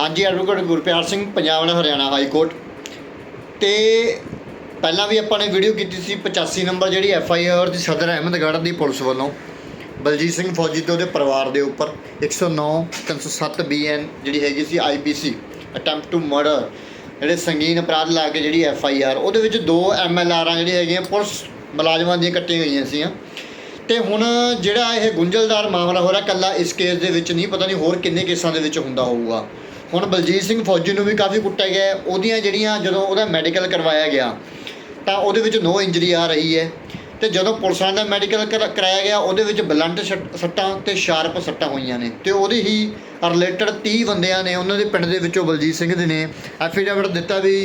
ਹਾਂਜੀ ਐਡਵੋਕੇਟ ਗੁਰਪਿਆਰ ਸਿੰਘ, ਪੰਜਾਬ ਨਾਲ Haryana high court. ਤੇ ਪਹਿਲਾਂ ਵੀ ਆਪਾਂ ਨੇ ਵੀਡੀਓ ਕੀਤੀ ਸੀ 85 ਨੰਬਰ ਜਿਹੜੀ ਐਫ ਆਈ ਆਰ ਦੀ ਸਦਰ ਅਹਿਮਦਗੜ੍ਹ ਦੀ ਪੁਲਿਸ ਵੱਲੋਂ। ਬਲਜੀਤ ਸਿੰਘ ਫੌਜੀ ਤੇ ਉਹਦੇ ਪਰਿਵਾਰ ਦੇ ਉੱਪਰ 109 307 ਬੀਐਨ ਜਿਹੜੀ ਹੈਗੀ ਸੀ ਆਈਪੀਸੀ ਅਟੈਂਪਟ ਟੂ ਮਰਡਰ ਜਿਹੜੇ ਸੰਗੀਨ ਅਪਰਾਧ ਲਾ ਕੇ ਜਿਹੜੀ ਐਫ ਆਈ ਆਰ ਉਹਦੇ ਵਿੱਚ ਦੋ ਐਮ ਐਲ ਆਰਾਂ ਜਿਹੜੀਆਂ ਹੈਗੀਆਂ ਪੁਲਿਸ ਮੁਲਾਜ਼ਮਾਂ ਦੀਆਂ ਕੱਟੀਆਂ ਗਈਆਂ ਸੀਆਂ। ਤੇ ਹੁਣ ਜਿਹੜਾ ਇਹ ਗੁੰਝਲਦਾਰ ਮਾਮਲਾ ਹੋ ਰਿਹਾ ਕੱਲਾ ਇਸ ਕੇਸ ਦੇ ਵਿੱਚ ਨਹੀਂ, ਪਤਾ ਨਹੀਂ ਹੋਰ ਕਿੰਨੇ ਕੇਸਾਂ ਦੇ ਵਿੱਚ ਹੁੰਦਾ ਹੋਊਗਾ। ਹੁਣ ਬਲਜੀਤ ਸਿੰਘ ਫੌਜੀ ਨੂੰ ਵੀ ਕਾਫੀ ਕੁੱਟਿਆ ਗਿਆ ਉਹਦੀਆਂ ਜਿਹੜੀਆਂ ਜਦੋਂ ਉਹਦਾ ਮੈਡੀਕਲ ਕਰਵਾਇਆ ਗਿਆ, ਤਾਂ ਉਹਦੇ ਵਿੱਚ ਨੋ ਇੰਜਰੀ ਆ ਰਹੀ ਹੈ। ਤੇ ਜਦੋਂ ਪੁਲਿਸਾਂ ਦਾ ਮੈਡੀਕਲ ਕਰਾਇਆ ਗਿਆ, ਉਹਦੇ ਵਿੱਚ ਬਲੰਟ ਸੱਟਾਂ ਤੇ ਸ਼ਾਰਪ ਸੱਟਾਂ ਹੋਈਆਂ ਨੇ। ਤੇ ਉਹਦੇ ਹੀ ਰਿਲੇਟਡ 30 ਬੰਦਿਆਂ ਨੇ, ਉਹਨਾਂ ਦੇ ਪਿੰਡ ਦੇ ਵਿੱਚੋਂ ਬਲਜੀਤ ਸਿੰਘ ਦੇ ਨੇ ਐਫੀਡੇਵਿਟ ਦਿੱਤਾ ਵੀ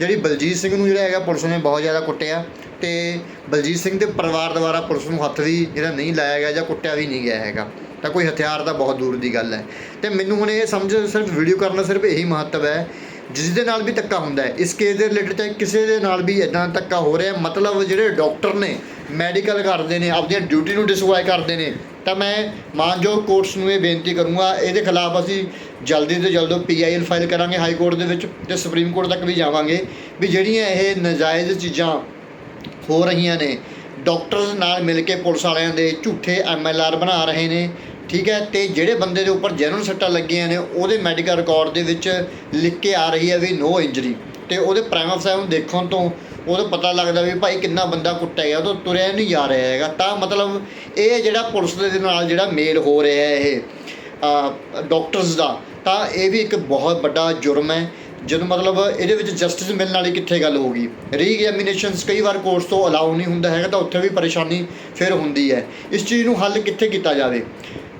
ਜਿਹੜੀ ਬਲਜੀਤ ਸਿੰਘ ਨੂੰ ਜਿਹੜਾ ਹੈਗਾ ਪੁਲਿਸ ਨੇ ਬਹੁਤ ਜ਼ਿਆਦਾ ਕੁੱਟਿਆ ਤੇ ਬਲਜੀਤ ਸਿੰਘ ਦੇ ਪਰਿਵਾਰ ਦੁਆਰਾ ਪੁਲਿਸ ਨੂੰ ਹੱਥ ਵੀ ਜਿਹੜਾ ਨਹੀਂ ਲਾਇਆ ਗਿਆ ਜਾਂ ਕੁੱਟਿਆ ਵੀ ਨਹੀਂ ਗਿਆ ਹੈਗਾ। ਤਾਂ ਕੋਈ ਹਥਿਆਰ ਤਾਂ ਬਹੁਤ ਦੂਰ ਦੀ ਗੱਲ ਹੈ। ਤੇ ਮੈਨੂੰ ਹੁਣ ਇਹ ਸਮਝ ਸਿਰਫ ਵੀਡੀਓ ਕਰਨਾ ਸਿਰਫ ਇਹੀ ਮਹੱਤਵ ਹੈ ਜਿਸ ਦੇ ਨਾਲ ਵੀ ਧੱਕਾ ਹੁੰਦਾ ਹੈ। ਇਸ ਕੇਸ ਦੇ ਰਿਲੇਟਡ ਚਾਹੇ ਕਿਸੇ ਦੇ ਨਾਲ ਵੀ ਇਦਾਂ ਧੱਕਾ ਹੋ ਰਿਹਾ ਮਤਲਬ ਜਿਹੜੇ ਡਾਕਟਰ ਨੇ ਮੈਡੀਕਲ ਕਰਦੇ ਨੇ ਆਪਣੀ ਡਿਊਟੀ ਨੂੰ ਡਿਸਵਾਈ ਕਰਦੇ ਨੇ, ਤਾਂ ਮੈਂ ਮਾਨਯੋਗ ਕੋਰਟਸ ਨੂੰ ਇਹ ਬੇਨਤੀ ਕਰੂੰਗਾ, ਇਹਦੇ ਖਿਲਾਫ ਅਸੀਂ ਜਲਦੀ ਤੋਂ ਜਲਦ ਪੀਆਈਐਲ ਫਾਈਲ ਕਰਾਂਗੇ ਹਾਈ ਕੋਰਟ ਦੇ ਵਿੱਚ ਤੇ ਸੁਪਰੀਮ ਕੋਰਟ ਤੱਕ ਵੀ ਜਾਵਾਂਗੇ, ਵੀ ਜਿਹੜੀਆਂ ਇਹ ਨਜਾਇਜ਼ ਚੀਜ਼ਾਂ ਹੋ ਰਹੀਆਂ ਨੇ ਡਾਕਟਰਸ ਨਾਲ ਮਿਲ ਕੇ ਪੁਲਿਸ ਵਾਲਿਆਂ ਦੇ ਝੂਠੇ ਐਮਐਲਆਰ ਬਣਾ ਰਹੇ ਨੇ ਠੀਕ ਹੈ, ਤੇ ਜਿਹੜੇ ਬੰਦੇ ਦੇ ਉੱਪਰ ਜੈਨੂਨ ਸੱਟਾਂ ਲੱਗੀਆਂ ਨੇ, ਉਹਦੇ ਮੈਡੀਕਲ ਰਿਕਾਰਡ ਦੇ ਵਿੱਚ ਲਿਖ ਕੇ ਆ ਰਹੀ ਹੈ ਵੀ ਨੋ ਇੰਜਰੀ ਤੇ ਉਹਦੇ ਪ੍ਰਾਈਮ ਸਾਹਿਬ ਨੂੰ ਦੇਖਣ ਤੋਂ ਉਹਦਾ ਪਤਾ ਲੱਗਦਾ ਵੀ ਭਾਈ ਕਿੰਨਾ ਬੰਦਾ ਕੁੱਟਿਆ ਗਿਆ, ਉਹ ਤੁਰਿਆ ਨਹੀਂ ਜਾ ਰਿਹਾ ਹੈਗਾ। ਤਾਂ ਮਤਲਬ ਇਹ ਜਿਹੜਾ ਪੁਲਿਸ ਦੇ ਨਾਲ ਜਿਹੜਾ ਮੇਲ ਹੋ ਰਿਹਾ ਹੈ ਇਹ ਡਾਕਟਰਸ ਦਾ, ਤਾਂ ਇਹ ਵੀ ਇੱਕ ਬਹੁਤ ਵੱਡਾ ਜੁਰਮ ਹੈ ਜਦੋਂ ਮਤਲਬ ਇਹਦੇ ਵਿੱਚ ਜਸਟਿਸ ਮਿਲਣ ਵਾਲੀ ਕਿੱਥੇ ਗੱਲ ਹੋਊਗੀ ਰੀਐਗਜ਼ਾਮੀਨੇਸ਼ਨਸ ਕਈ ਵਾਰ ਕੋਰਸ ਤੋਂ ਅਲਾਉ ਨਹੀਂ ਹੁੰਦਾ ਹੈਗਾ, ਤਾਂ ਉੱਥੇ ਵੀ ਪਰੇਸ਼ਾਨੀ ਫਿਰ ਹੁੰਦੀ ਹੈ। ਇਸ ਚੀਜ਼ ਨੂੰ ਹੱਲ ਕਿੱਥੇ ਕੀਤਾ ਜਾਵੇ?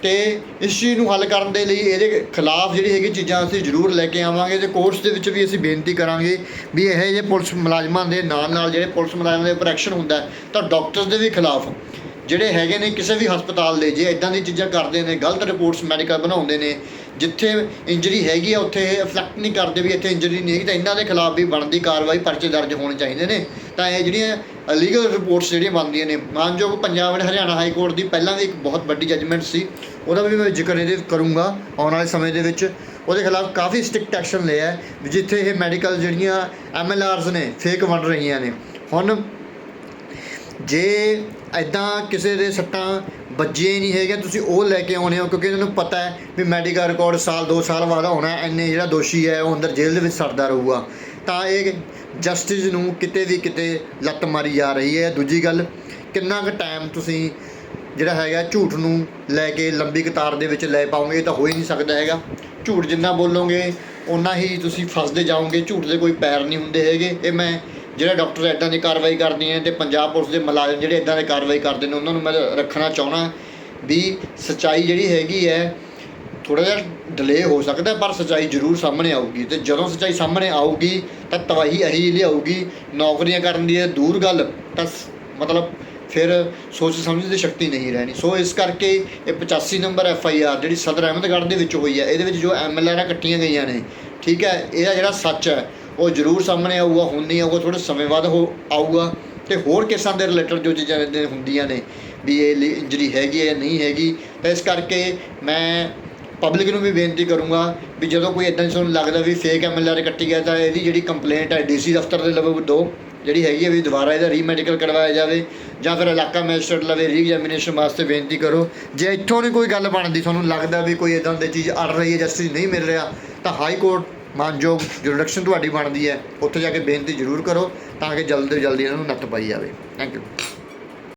ਤੇ ਇਸ ਚੀਜ਼ ਨੂੰ ਹੱਲ ਕਰਨ ਦੇ ਲਈ ਇਹਦੇ ਖਿਲਾਫ ਜਿਹੜੀ ਹੈਗੀ ਚੀਜ਼ਾਂ ਅਸੀਂ ਜ਼ਰੂਰ ਲੈ ਕੇ ਆਵਾਂਗੇ ਤੇ ਕੋਰਟਸ ਦੇ ਵਿੱਚ ਵੀ ਅਸੀਂ ਬੇਨਤੀ ਕਰਾਂਗੇ ਵੀ ਇਹ ਜੇ ਪੁਲਿਸ ਮੁਲਾਜ਼ਮਾਂ ਦੇ ਨਾਲ ਨਾਲ ਜਿਹੜੇ ਪੁਲਿਸ ਮੁਲਾਜ਼ਮਾਂ ਦੇ ਉੱਪਰ ਐਕਸ਼ਨ ਹੁੰਦਾ ਤਾਂ ਡਾਕਟਰਸ ਦੇ ਵੀ ਖਿਲਾਫ ਜਿਹੜੇ ਹੈਗੇ ਨੇ ਕਿਸੇ ਵੀ ਹਸਪਤਾਲ ਦੇ, ਜੇ ਇਦਾਂ ਦੀ ਚੀਜ਼ਾਂ ਕਰਦੇ ਨੇ, ਗਲਤ ਰਿਪੋਰਟਸ ਮੈਡੀਕਲ ਬਣਾਉਂਦੇ ਨੇ, ਜਿੱਥੇ ਇੰਜਰੀ ਹੈਗੀ ਆ, ਉੱਥੇ ਇਹ ਰਿਫਲੈਕਟ ਨਹੀਂ ਕਰਦੇ ਵੀ ਇੱਥੇ ਇੰਜਰੀ ਨਹੀਂ ਹੈਗੀ, ਤਾਂ ਇਹਨਾਂ ਦੇ ਖਿਲਾਫ ਵੀ ਬਣਦੀ ਕਾਰਵਾਈ ਪਰਚੇ ਦਰਜ ਹੋਣੇ ਚਾਹੀਦੇ ਨੇ। ਤਾਂ ਇਹ ਜਿਹੜੀਆਂ ਅਲੀਗਲ ਰਿਪੋਰਟਸ ਜਿਹੜੀਆਂ ਬਣਦੀਆਂ ਨੇ ਮਾਨਯੋਗ Punjab and Haryana high court ਦੀ ਪਹਿਲਾਂ ਵੀ ਇੱਕ ਬਹੁਤ ਵੱਡੀ ਜੱਜਮੈਂਟ ਸੀ, ਉਹਦਾ ਵੀ ਮੈਂ ਜ਼ਿਕਰ ਇਹਦੇ ਕਰੂੰਗਾ ਆਉਣ ਵਾਲੇ ਸਮੇਂ ਦੇ ਵਿੱਚ। ਉਹਦੇ ਖਿਲਾਫ ਕਾਫੀ ਸਟ੍ਰਿਕਟ ਐਕਸ਼ਨ ਲਿਆ ਹੈ, ਵੀ ਜਿੱਥੇ ਇਹ ਮੈਡੀਕਲ ਜਿਹੜੀਆਂ ਐਮਐਲਆਰਸ ਨੇ ਫੇਕ ਬਣ ਰਹੀਆਂ ਨੇ। ਹੁਣ ਜੇ ਐਦਾਂ ਕਿਸੇ ਦੇ ਸੱਟਾਂ ਵੱਜੀਆਂ ਹੀ ਨਹੀਂ ਹੈਗੀਆਂ ਤੁਸੀਂ ਉਹ ਲੈ ਕੇ ਆਉਣੇ ਹੋ ਕਿਉਂਕਿ ਇਹਨਾਂ ਨੂੰ ਪਤਾ ਹੈ ਵੀ ਮੈਡੀਕਲ ਰਿਕਾਰਡ ਸਾਲ 2 ਸਾਲ ਬਾਅਦ ਹੋਣਾ ਹੈ, ਇੰਨੇ ਜਿਹੜਾ ਦੋਸ਼ੀ ਹੈ ਉਹ ਅੰਦਰ ਜੇਲ੍ਹ ਦੇ ਵਿੱਚ ਸੜਦਾ ਰਹੂਗਾ। ਤਾਂ ਇਹ ਜਸਟਿਸ ਨੂੰ ਕਿਤੇ ਵੀ ਕਿਤੇ ਲੱਤ ਮਾਰੀ ਜਾ ਰਹੀ ਹੈ। ਦੂਜੀ ਗੱਲ ਕਿੰਨਾ ਕੁ ਟਾਈਮ ਤੁਸੀਂ ਜਿਹੜਾ ਹੈਗਾ ਝੂਠ ਨੂੰ ਲੈ ਕੇ ਲੰਬੀ ਕਤਾਰ ਦੇ ਵਿੱਚ ਲੈ ਪਾਉਂਗੇ ਇਹ ਤਾਂ ਹੋ ਹੀ ਨਹੀਂ ਸਕਦਾ ਹੈਗਾ। ਝੂਠ ਜਿੰਨਾ ਬੋਲੋਗੇ ਓਨਾ ਹੀ ਤੁਸੀਂ ਫਸਦੇ ਜਾਓਗੇ। ਝੂਠ ਦੇ ਕੋਈ ਪੈਰ ਨਹੀਂ ਹੁੰਦੇ ਹੈਗੇ। ਇਹ ਮੈਂ ਜਿਹੜੇ ਡਾਕਟਰ ਇਦਾਂ ਦੀ ਕਾਰਵਾਈ ਕਰਦੇ ਕਰਦੀਆਂ ਤੇ ਪੰਜਾਬ ਪੁਲਿਸ ਦੇ ਮੁਲਾਜ਼ਮ ਜਿਹੜੇ ਇਦਾਂ ਦੀ ਕਾਰਵਾਈ ਕਰਦੇ ਨੇ, ਉਹਨਾਂ ਨੂੰ ਮੈਂ ਰੱਖਣਾ ਚਾਹਣਾ ਵੀ ਸਚਾਈ ਜਿਹੜੀ ਹੈਗੀ ਹੈ ਥੋੜਾ ਜਿਹਾ ਡਿਲੇ ਹੋ ਸਕਦਾ, ਪਰ ਸਚਾਈ ਜ਼ਰੂਰ ਸਾਹਮਣੇ ਆਊਗੀ ਤੇ ਜਦੋਂ ਸਚਾਈ ਸਾਹਮਣੇ ਆਊਗੀ ਤਾਂ ਤਵਾਹੀ ਅਹੀ ਲਿਆਊਗੀ, ਨੌਕਰੀਆਂ ਕਰਨ ਦੀ ਇਹ ਦੂਰ ਗੱਲ, ਤਾਂ ਸ- ਮਤਲਬ ਫਿਰ ਸੋਚ ਸਮਝ ਦੀ ਸ਼ਕਤੀ ਨਹੀਂ ਰਹਿਣੀ। ਸੋ ਇਸ ਕਰਕੇ ਇਹ 85 ਨੰਬਰ ਐਫ ਆਈ ਆਰ ਜਿਹੜੀ ਸਦਰ ਅਹਿਮਦਗੜ੍ਹ ਦੇ ਵਿੱਚ ਹੋਈ ਹੈ, ਇਹਦੇ ਵਿੱਚ ਜੋ ਐਮ ਐਲ ਆਰਾਂ ਕੱਟੀਆਂ ਗਈਆਂ ਨੇ, ਠੀਕ ਹੈ, ਇਹਦਾ ਜਿਹੜਾ ਸੱਚ ਹੈ ਉਹ ਜ਼ਰੂਰ ਸਾਹਮਣੇ ਆਊਗਾ, ਹੁਣ ਨਹੀਂ ਆਊਗਾ ਥੋੜੇ ਸਮੇਂ ਬਾਅਦ ਹੋ ਆਊਗਾ। ਤੇ ਹੋਰ ਕੇਸਾਂ ਦੇ ਰਿਲੇਟਡ ਜੋ ਚੀਜ਼ਾਂ ਇਹਦੇ ਹੁੰਦੀਆਂ ਨੇ, ਵੀ ਇਹ ਇੰਜਰੀ ਹੈਗੀ ਹੈ ਨਹੀਂ ਹੈਗੀ, ਤਾਂ ਇਸ ਕਰਕੇ ਮੈਂ ਪਬਲਿਕ ਨੂੰ ਵੀ ਬੇਨਤੀ ਕਰੂੰਗਾ ਵੀ ਜਦੋਂ ਕੋਈ ਇਦਾਂ ਤੁਹਾਨੂੰ ਲੱਗਦਾ ਵੀ ਫੇਕ ਐਮਐਲਆਰ ਕੱਟੀ ਗਿਆ ਤਾਂ ਇਹਦੀ ਜਿਹੜੀ ਕੰਪਲੇਂਟ ਹੈ, ਡੀਸੀ ਦਫ਼ਤਰ ਦੇ ਲਵੇ ਦੋ, ਜਿਹੜੀ ਹੈਗੀ ਹੈ ਵੀ ਦੁਬਾਰਾ ਇਹਦਾ ਰੀਮੈਡੀਕਲ ਕਰਵਾਇਆ ਜਾਵੇ, ਜਾਂ ਫਿਰ ਇਲਾਕਾ ਮੈਜਿਸਟਰੇਟ ਲਵੇ ਰੀਐਗਜ਼ਾਮੀਨੇਸ਼ਨ ਵਾਸਤੇ ਬੇਨਤੀ ਕਰੋ। ਜੇ ਇੱਥੋਂ ਨਹੀਂ ਕੋਈ ਗੱਲ ਬਣਦੀ, ਤੁਹਾਨੂੰ ਲੱਗਦਾ ਵੀ ਕੋਈ ਇਦਾਂ ਦੀ ਚੀਜ਼ ਅੜ ਰਹੀ ਹੈ ਜਸਟਿਸ ਨਹੀਂ ਮਿਲ ਰਿਹਾ, ਤਾਂ ਹਾਈ ਕੋਰਟ ਮਾਨਯੋਗ ਜੁਰਡਕਸ਼ਨ ਤੁਹਾਡੀ ਬਣਦੀ ਹੈ, ਉੱਥੇ ਜਾ ਕੇ ਬੇਨਤੀ ਜ਼ਰੂਰ ਕਰੋ ਤਾਂ ਕਿ ਜਲਦੀ ਤੋਂ ਜਲਦੀ ਇਹਨਾਂ ਨੂੰ ਨੱਥ ਪਾਈ ਜਾਵੇ। Thank you